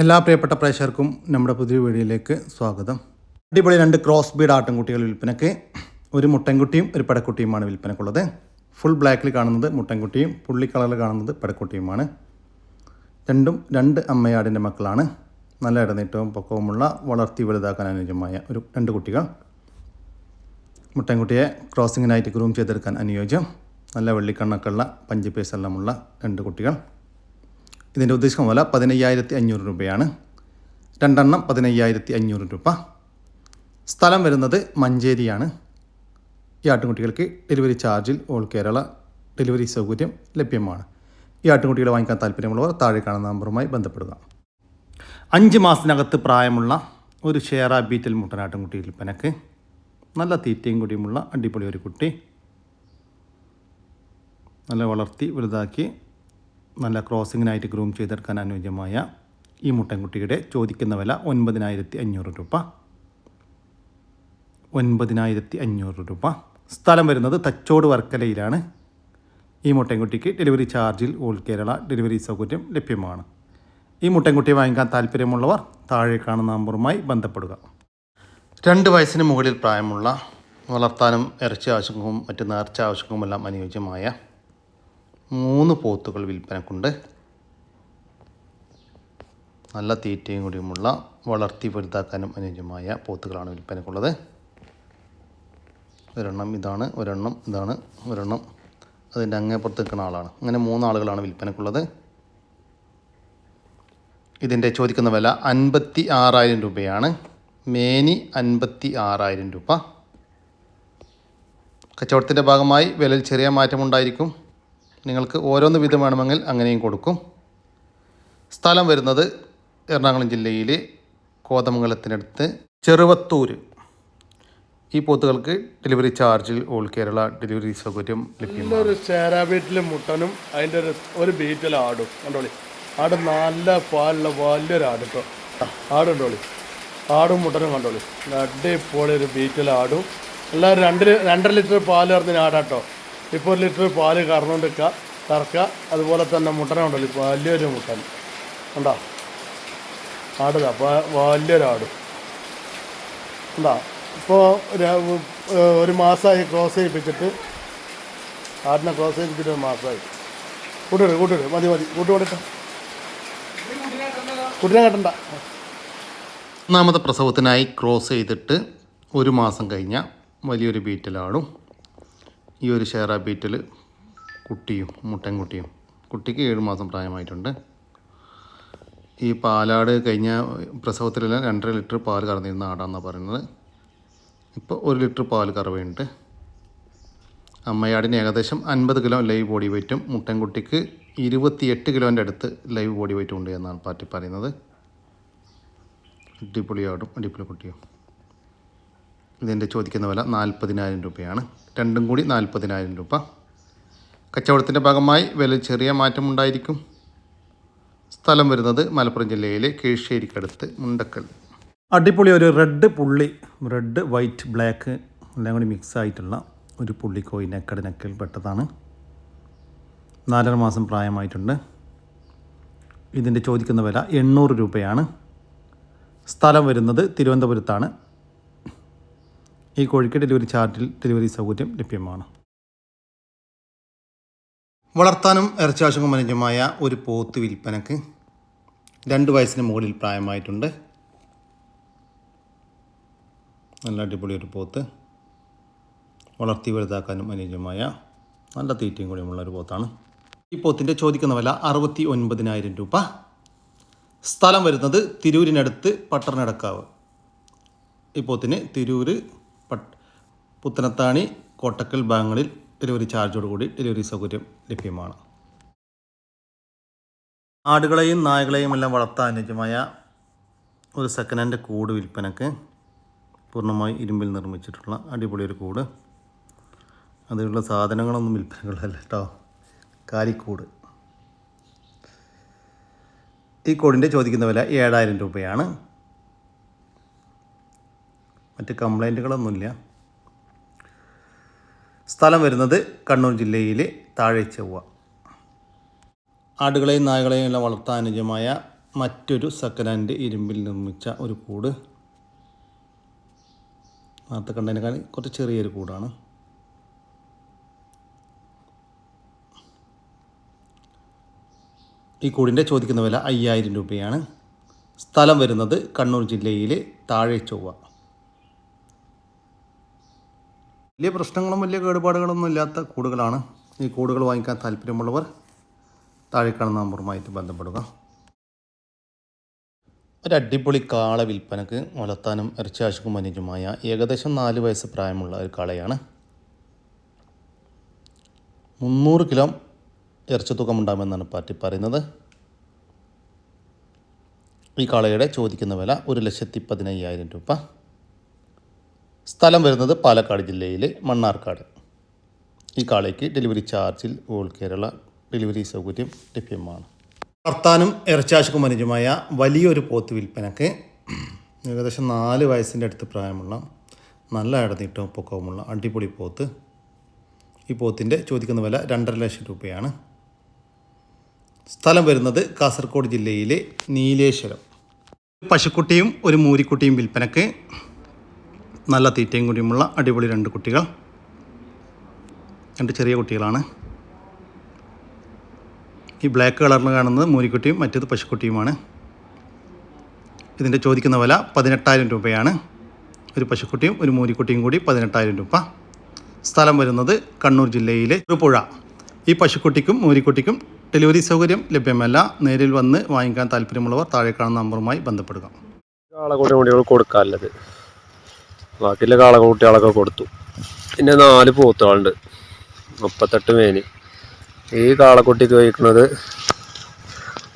എല്ലാ പ്രിയപ്പെട്ട പ്രേക്ഷകർക്കും നമ്മുടെ പുതിയ വീഡിയോയിലേക്ക് സ്വാഗതം. അടിപൊളി രണ്ട് ക്രോസ് ബീഡ് ആട്ടിൻകുട്ടികൾ വിൽപ്പനയ്ക്ക് ഒരു മുട്ടൻകുട്ടിയും ഒരു പടക്കുട്ടിയുമാണ് വിൽപ്പനക്കുള്ളത് ഫുൾ ബ്ലാക്കിൽ കാണുന്നത് മുട്ടൻകുട്ടിയും പുള്ളി കളറിൽ കാണുന്നത് പടക്കുട്ടിയുമാണ്. രണ്ടും രണ്ട് അമ്മയാടിന്റെ മക്കളാണ്. നല്ല ഇടനീട്ടവും പൊക്കവുമുള്ള വളർത്തി വലുതാക്കാൻ അനുയോജ്യമായ ഒരു രണ്ട് കുട്ടികൾ. മുട്ടൻകുട്ടിയെ ക്രോസിങ്ങിനായിട്ട് ഗ്രൂം ചെയ്തെടുക്കാൻ അനുയോജ്യം. നല്ല വെള്ളിക്കണ്ണൊക്കെയുള്ള പഞ്ച് പീസ് എല്ലാമുള്ള രണ്ട് കുട്ടികൾ. ഇതിന്റെ ഉദ്ദേശിക്കുന്ന വില പതിനയ്യായിരത്തി അഞ്ഞൂറ് രൂപയാണ്. രണ്ടെണ്ണം പതിനയ്യായിരത്തി അഞ്ഞൂറ് രൂപ. സ്ഥലം വരുന്നത് മഞ്ചേരിയാണ്. ഈ ആട്ടുകുട്ടികൾക്ക് ഡെലിവറി ചാർജിൽ ഓൾ കേരള ഡെലിവറി സൗകര്യം ലഭ്യമാണ്. ഈ ആട്ടുകുട്ടികളെ വാങ്ങിക്കാൻ താല്പര്യമുള്ളവർ താഴെ കാണുന്ന നമ്പറുമായി ബന്ധപ്പെടുക. അഞ്ച് മാസത്തിനകത്ത് പ്രായമുള്ള ഒരു ഷെയറ ബീറ്റൽ മുട്ടനാട്ടുംകുട്ടി വിൽപ്പനക്ക് നല്ല തീറ്റയും കൂടിയുമുള്ള അടിപൊളി ഒരു കുട്ടി. നല്ല വളർത്തി വലുതാക്കി നല്ല ക്രോസിങ്ങിനായിട്ട് ഗ്രൂം ചെയ്തെടുക്കാൻ അനുയോജ്യമായ ഈ മുട്ടൻകുട്ടിയുടെ ചോദിക്കുന്ന വില ഒൻപതിനായിരത്തി അഞ്ഞൂറ് രൂപ. ഒൻപതിനായിരത്തി അഞ്ഞൂറ് രൂപ. സ്ഥലം വരുന്നത് തച്ചോട് വർക്കലയിലാണ്. ഈ മുട്ടൻകുട്ടിക്ക് ഡെലിവറി ചാർജിൽ ഓൾ കേരള ഡെലിവറി സൗകര്യം ലഭ്യമാണ്. ഈ മുട്ടൻകുട്ടിയെ വാങ്ങിക്കാൻ താല്പര്യമുള്ളവർ താഴെ കാണുന്ന നമ്പറുമായി ബന്ധപ്പെടുക. രണ്ട് വയസ്സിന് മുകളിൽ പ്രായമുള്ള വളർത്താനും ഇറച്ചി ആവശ്യങ്ങൾക്കും മറ്റ് നേർച്ച ആവശ്യങ്ങൾക്കുമെല്ലാം അനുയോജ്യമായ മൂന്ന് പോത്തുകൾ വിൽപ്പനക്കുണ്ട്. നല്ല തീറ്റയും കൂടിയുമുള്ള വളർത്തി വലുതാക്കാനും അനുയോജ്യമായ പോത്തുകളാണ് വിൽപ്പനക്കുള്ളത്. ഒരെണ്ണം ഇതാണ് ഒരെണ്ണം ഇതാണ് ഒരെണ്ണം അതിന്റെ അങ്ങേപ്പുറത്ത് നിൽക്കുന്ന ആളാണ്. അങ്ങനെ മൂന്നാളുകളാണ് വിൽപ്പനക്കുള്ളത്. ഇതിന്റെ ചോദിക്കുന്ന വില അൻപത്തി ആറായിരം രൂപയാണ്. മേനി അൻപത്തി ആറായിരം രൂപ. കച്ചവടത്തിന്റെ ഭാഗമായി വിലയിൽ ചെറിയ മാറ്റമുണ്ടായിരിക്കും. നിങ്ങൾക്ക് ഓരോന്ന് വീതം വേണമെങ്കിൽ അങ്ങനെയും കൊടുക്കും. സ്ഥലം വരുന്നത് എറണാകുളം ജില്ലയിലെ കോതമംഗലത്തിനടുത്ത് ചെറുവത്തൂർ ഈ പോത്തുകൾക്ക് ഡെലിവറി ചാർജിൽ ഓൾ കേരള ഡെലിവറി സൗകര്യം ലഭ്യമാണ്. ഒരു ചേരാബീറ്റിലെ മുട്ടനും അതിന്റെ ഒരു ഒരു ബീറ്റിൽ ആടും. കണ്ടോളി? ആട് നല്ല പാലുള്ള വലിയൊരു ആട് കേട്ടോ ആടുണ്ടോളി? ആടും മുട്ടനും കണ്ടോളി? അടിപൊളി ഒരു ബീറ്റിൽ ആടും. എല്ലാം രണ്ട് രണ്ടര ലിറ്റർ പാൽ ഇറങ്ങിയ ആടാട്ടോ ഇപ്പോൾ ഒരു ലിറ്റർ പാൽ കറന്നുകൊണ്ടിരിക്കുക കറക്കുക. അതുപോലെ തന്നെ മുട്ടനെ ഉണ്ടല്ലോ വലിയൊരു മുട്ടൻ. ഉണ്ടോ ആട് അപ്പോൾ വലിയൊരാട് ഉണ്ടോ ഇപ്പോൾ ഒരു മാസമായി ക്രോസ് ചെയ്യിപ്പിച്ചിട്ട് ആടിനെ ക്രോസ് ചെയ്യിപ്പിച്ചിട്ട് ഒരു മാസമായി കൂട്ടിട് കൂട്ടിട് മതി മതി. കൂട്ടി കൊടുക്ക. കുട്ടിനെ കെട്ടണ്ട. ഒന്നാമത്തെ പ്രസവത്തിനായി ക്രോസ് ചെയ്തിട്ട് ഒരു മാസം കഴിഞ്ഞ വലിയൊരു ബീറ്റലാടും. ഈ ഒരു ഷെയർ ബീറ്റൽ കുട്ടിയും മുട്ടൻകുട്ടിയും കുട്ടിക്ക് ഏഴ് മാസം പ്രായമായിട്ടുണ്ട്. ഈ പാലാട് കഴിഞ്ഞ പ്രസവത്തിലെല്ലാം രണ്ടര ലിറ്റർ പാൽ കറന്നിരുന്ന ആടാന്നാണ് പറയുന്നത്. ഇപ്പോൾ ഒരു ലിറ്റർ പാൽ കറവയുണ്ട്. അമ്മയാടിന് ഏകദേശം അൻപത് കിലോ ലൈവ് ബോഡി വെയ്റ്റും മുട്ടൻകുട്ടിക്ക് ഇരുപത്തിയെട്ട് കിലോന്റെ അടുത്ത് ലൈവ് ബോഡി വെയ്റ്റും ഉണ്ട് എന്നാണ് പാർട്ടി പറയുന്നത്. അടിപൊളിയാടും അടിപൊളി കുട്ടിയും. ഇതിന്റെ ചോദിക്കുന്ന വില നാൽപ്പതിനായിരം രൂപയാണ്. രണ്ടും കൂടി നാൽപ്പതിനായിരം രൂപ. കച്ചവടത്തിന്റെ ഭാഗമായി വില ചെറിയ മാറ്റമുണ്ടായിരിക്കും സ്ഥലം വരുന്നത് മലപ്പുറം ജില്ലയിലെ കീഴ്ശ്ശേരിക്കടുത്ത് മുണ്ടക്കൽ. അടിപൊളി ഒരു റെഡ് പുള്ളി റെഡ് വൈറ്റ് ബ്ലാക്ക് എല്ലാം കൂടി മിക്സ് ആയിട്ടുള്ള ഒരു പുള്ളിക്കോയി നെക്കടിനക്കൽ പെട്ടതാണ്. നാലര മാസം പ്രായമായിട്ടുണ്ട്. ഇതിന്റെ ചോദിക്കുന്ന വില എണ്ണൂറ് രൂപയാണ്. സ്ഥലം വരുന്നത് തിരുവനന്തപുരത്താണ്. ഈ കോഴിക്ക് ഡെലിവറി ചാർട്ടിൽ ഡെലിവറി സൗകര്യം ലഭ്യമാണ്. വളർത്താനും ഇറച്ചാവശ്യങ്ങൾക്കും അനുജമായ ഒരു പോത്ത് വിൽപ്പനക്ക് രണ്ട് വയസ്സിന് മുകളിൽ പ്രായമായിട്ടുണ്ട്. നല്ല അടിപൊളി ഒരു പോത്ത്. വളർത്തി വലുതാക്കാനും അനുയോജ്യമായ നല്ല തീറ്റയും കൂടിയുമുള്ള ഒരു പോത്താണ്. ഈ പോത്തിന്റെ ചോദിക്കുന്ന വില അറുപത്തി ഒൻപതിനായിരം രൂപ. സ്ഥലം വരുന്നത് തിരൂരിനടുത്ത് പട്ടറിനടക്കാവ് ഈ പോത്തിന് തിരൂർ പുത്തനത്താണി കോട്ടക്കൽ ഭാഗങ്ങളിൽ ഡെലിവറി ചാർജോടുകൂടി ഡെലിവറി സൗകര്യം ലഭ്യമാണ്. ആടുകളെയും നായകളെയും എല്ലാം വളർത്താൻ അനുയോജ്യമായ ഒരു സെക്കൻഡ് ഹാൻഡ് കൂട് വിൽപ്പനക്ക് പൂർണമായി ഇരുമ്പിൽ നിർമ്മിച്ചിട്ടുള്ള അടിപൊളി ഒരു കൂട്. അതിലുള്ള സാധനങ്ങളൊന്നും വിൽപ്പനകളല്ല കേട്ടോ കാലിക്കൂട്. ഈ കൂടിന്റെ ചോദിക്കുന്ന വില ഏഴായിരം രൂപയാണ്. മറ്റ് കംപ്ലൈന്റുകളൊന്നുമില്ല സ്ഥലം വരുന്നത് കണ്ണൂർ ജില്ലയിലെ ചെവ്വ ആടുകളെയും നായകളെയും എല്ലാം വളർത്താൻ അനുജമായ മറ്റൊരു സെക്കൻഡ് ഹാൻഡ് ഇരുമ്പിൽ നിർമ്മിച്ച ഒരു കൂട്. നേരത്തെ കണ്ടതിനേക്കാൾ കുറച്ച് ചെറിയൊരു കൂടാണ്. ഈ കൂടിന്റെ ചോദിക്കുന്ന വില അയ്യായിരം രൂപയാണ്. സ്ഥലം വരുന്നത് കണ്ണൂർ ജില്ലയിലെ താഴെ ചൊവ്വ വലിയ പ്രശ്നങ്ങളും വലിയ കേടുപാടുകളൊന്നും ഇല്ലാത്ത കൂടുകളാണ് ഈ കൂടുകൾ വാങ്ങിക്കാൻ താല്പര്യമുള്ളവർ താഴെ കാണുന്ന നമ്പറുമായിട്ട് ബന്ധപ്പെടുക. ഒരു അടിപൊളി കാള വിൽപ്പനക്ക് വളർത്താനും ഇറച്ചിയാശുക്കും മനുജുമായ ഏകദേശം നാല് വയസ്സ് പ്രായമുള്ള ഒരു കാളയാണ്. മുന്നൂറ് കിലോ ഇറച്ചി തൂക്കമുണ്ടാകുമെന്നാണ് പാർട്ടി പറയുന്നത്. ഈ കാളയുടെ ചോദിക്കുന്ന വില ഒരു ലക്ഷത്തി പതിനയ്യായിരം രൂപ. സ്ഥലം വരുന്നത് പാലക്കാട് ജില്ലയിലെ മണ്ണാർക്കാട്. ഈ കാളയ്ക്ക് ഡെലിവറി ചാർജിൽ ഓൾ കേരള ഡെലിവറി സൗകര്യം ലഭ്യമാണ്. വർത്താനും ഇറച്ചാശുക്കും അനുജമായ വലിയൊരു പോത്ത് വിൽപ്പനക്ക് ഏകദേശം നാല് വയസ്സിന്റെ അടുത്ത് പ്രായമുള്ള നല്ല ഇടനീട്ടവും പൊക്കവുമുള്ള അടിപൊളി പോത്ത് ഈ പോത്തിന്റെ ചോദിക്കുന്ന വില രണ്ടര ലക്ഷം രൂപയാണ്. സ്ഥലം വരുന്നത് കാസർഗോഡ് ജില്ലയിലെ നീലേശ്വരം. പശുക്കുട്ടിയും ഒരു മൂരിക്കുട്ടിയും വിൽപ്പനക്ക് നല്ല തീറ്റയും കൂടിയുമുള്ള അടിപൊളി രണ്ട് കുട്ടികൾ. രണ്ട് ചെറിയ കുട്ടികളാണ്. ഈ ബ്ലാക്ക് കളറിൽ കാണുന്നത് മൂരിക്കുട്ടിയും മറ്റേത് പശുക്കുട്ടിയുമാണ്. ഇതിന്റെ ചോദിക്കുന്ന വില പതിനെട്ടായിരം രൂപയാണ്. ഒരു പശുക്കുട്ടിയും ഒരു മൂരിക്കുട്ടിയും കൂടി പതിനെട്ടായിരം രൂപ. സ്ഥലം വരുന്നത് കണ്ണൂർ ജില്ലയിലെ ഒരുപുഴ ഈ പശുക്കുട്ടിക്കും മൂരിക്കുട്ടിക്കും ഡെലിവറി സൗകര്യം ലഭ്യമല്ല. നേരിൽ വന്ന് വാങ്ങിക്കാൻ താല്പര്യമുള്ളവർ താഴെ കാണുന്ന നമ്പറുമായി ബന്ധപ്പെടുക. കൊടുക്കാറുള്ളത് ബാക്കിയുള്ള കാളകൂട്ടികളൊക്കെ കൊടുത്തു. പിന്നെ നാല് പോത്തുകളുണ്ട്. മുപ്പത്തെട്ട് മേന്. ഈ കാളക്കുട്ടിക്ക് വഹിക്കുന്നത്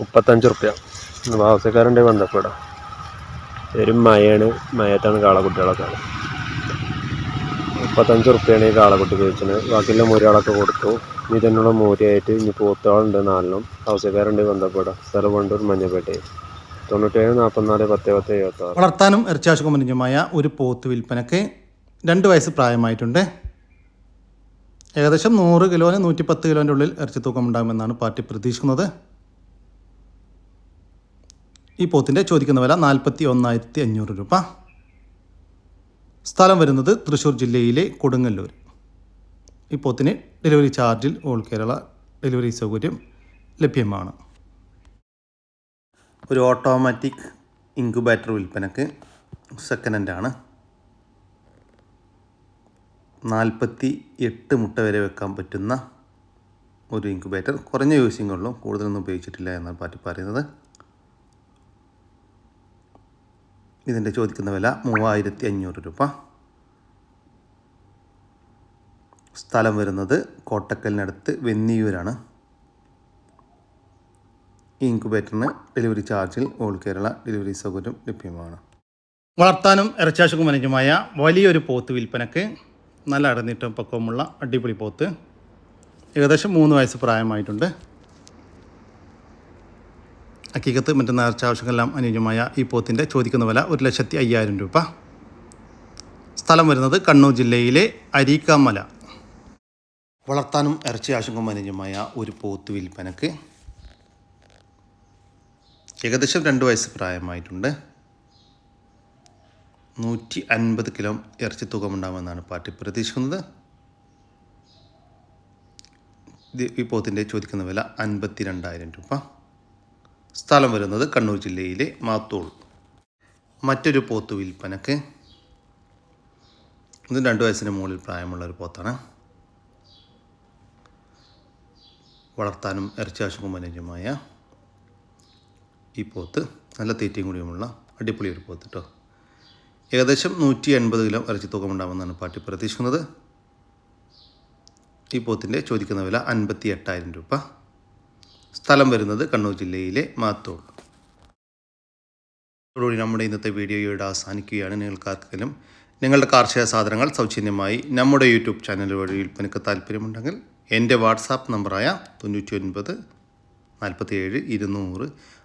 മുപ്പത്തഞ്ച് റുപ്യ ആവശ്യക്കാരുണ്ട് ബന്ധപ്പെടാം. ഒരു മയാണ് മയത്താണ് കാളക്കുട്ടികളൊക്കെ. മുപ്പത്തഞ്ച് റുപ്യാണ് ഈ കാളക്കുട്ടിക്ക് വെച്ചത് ബാക്കിയുള്ള മൂരികളൊക്കെ കൊടുത്തു. ഇനി തന്നെയുള്ള മൂരിയായിട്ട് ഇനി പോത്തുകളുണ്ട് നാലെണ്ണം. ആവശ്യക്കാരുണ്ട് ബന്ധപ്പെടാം. സ്ഥലം വണ്ടൂർ മഞ്ഞപ്പേട്ടയിൽ. തൊണ്ണൂറ്റേഴ് നാൽപ്പത്തിനാല് പത്ത് പത്ത് എഴുപത്തി ആറ് വളർത്താനും ഒരു പോത്ത് വിൽപ്പനക്ക് രണ്ട് വയസ്സ് പ്രായമായിട്ടുണ്ട്. ഏകദേശം നൂറ് കിലോന് നൂറ്റിപ്പത്ത് കിലോന്റെ ഉള്ളിൽ ഇറച്ചി തൂക്കം ഉണ്ടാകുമെന്നാണ് പാർട്ടി പ്രതീക്ഷിക്കുന്നത്. ഈ പോത്തിന്റെ ചോദിക്കുന്ന വില നാൽപ്പത്തി ഒന്നായിരത്തി അഞ്ഞൂറ് രൂപ. സ്ഥലം വരുന്നത് തൃശ്ശൂർ ജില്ലയിലെ കൊടുങ്ങല്ലൂർ. ഈ പോത്തിന് ഡെലിവറി ചാർജിൽ ഓൾ കേരള ഡെലിവറി സൗകര്യം ലഭ്യമാണ്. ഒരു ഓട്ടോമാറ്റിക് ഇൻക്യുബേറ്റർ വിൽപ്പനക്ക് സെക്കൻഡ് ഹൻഡാണ് നാൽപ്പത്തി എട്ട് മുട്ട വരെ വെക്കാൻ പറ്റുന്ന ഒരു ഇൻക്യുബേറ്റർ കുറഞ്ഞ യൂസിങ് ഉള്ളൂ കൂടുതലൊന്നും ഉപയോഗിച്ചിട്ടില്ല എന്നാണ് പാറ്റി പറയുന്നത്. ഇതിന്റെ ചോദിക്കുന്ന വില മൂവായിരത്തി അഞ്ഞൂറ് രൂപ. സ്ഥലം വരുന്നത് കോട്ടക്കലിനടുത്ത് വെന്നിയൂരാണ്. ഈ ഇൻക്യുബേറ്ററിന് ഡെലിവറി ചാർജിൽ ഓൾ കേരള ഡെലിവറി സൗകര്യം ലഭ്യമാണ്. വളർത്താനും ഇറച്ചാശുക്കും അനുജമായ വലിയൊരു പോത്ത് വിൽപ്പനക്ക് നല്ല അടഞ്ഞിട്ടും പക്വമുള്ള അടിപൊളി പോത്ത് ഏകദേശം മൂന്ന് വയസ്സ് പ്രായമായിട്ടുണ്ട്. അക്കീകത്ത് മറ്റു നേർച്ച ആവശ്യങ്ങളെല്ലാം അനുയോജ്യമായ ഈ പോത്തിന്റെ ചോദിക്കുന്ന വില ഒരു ലക്ഷത്തി അയ്യായിരം രൂപ. സ്ഥലം വരുന്നത് കണ്ണൂർ ജില്ലയിലെ അരീക്കാമല. വളർത്താനും ഇറച്ചി ആശങ്കം അനുയോജ്യമായ ഒരു പോത്ത് വിൽപ്പനക്ക് ഏകദേശം രണ്ട് വയസ്സ് പ്രായമായിട്ടുണ്ട്. നൂറ്റി അൻപത് കിലോ ഇറച്ചി തൂക്കമുണ്ടാകുമെന്നാണ് പാർട്ടി പ്രതീക്ഷിക്കുന്നത്. ഈ പോത്തിന്റെ ചോദിക്കുന്ന വില അൻപത്തി രണ്ടായിരം രൂപ. സ്ഥലം വരുന്നത് കണ്ണൂർ ജില്ലയിലെ മാത്തോൾ മറ്റൊരു പോത്ത് വിൽപ്പനക്ക്. ഇത് രണ്ട് വയസ്സിന് മുകളിൽ പ്രായമുള്ള ഒരു പോത്താണ്. വളർത്താനും ഇറച്ചി ആശുപത്രി ഈ പോത്ത് നല്ല തീറ്റയും കൂടിയുമുള്ള അടിപൊളി ഒരു പോത്ത് കേട്ടോ ഏകദേശം നൂറ്റി എൺപത് കിലോ ഇറച്ചി തൂക്കമുണ്ടാകുമെന്നാണ് പാട്ടി പ്രതീക്ഷിക്കുന്നത്. ഈ പോത്തിന്റെ ചോദിക്കുന്ന വില അൻപത്തി എട്ടായിരം രൂപ. സ്ഥലം വരുന്നത് കണ്ണൂർ ജില്ലയിലെ മാത്തോൾ അതോടുകൂടി നമ്മുടെ ഇന്നത്തെ വീഡിയോ ഇവിടെ അവസാനിക്കുകയാണ്. നിങ്ങൾക്കാർക്കെങ്കിലും നിങ്ങളുടെ കാർഷിക സാധനങ്ങൾ സൗജന്യമായി നമ്മുടെ യൂട്യൂബ് ചാനൽ വഴി വിൽപ്പനയ്ക്ക് താല്പര്യമുണ്ടെങ്കിൽ എന്റെ വാട്സാപ്പ് നമ്പറായ തൊണ്ണൂറ്റി ഒൻപത് നാൽപ്പത്തി ഏഴ് ഇരുന്നൂറ്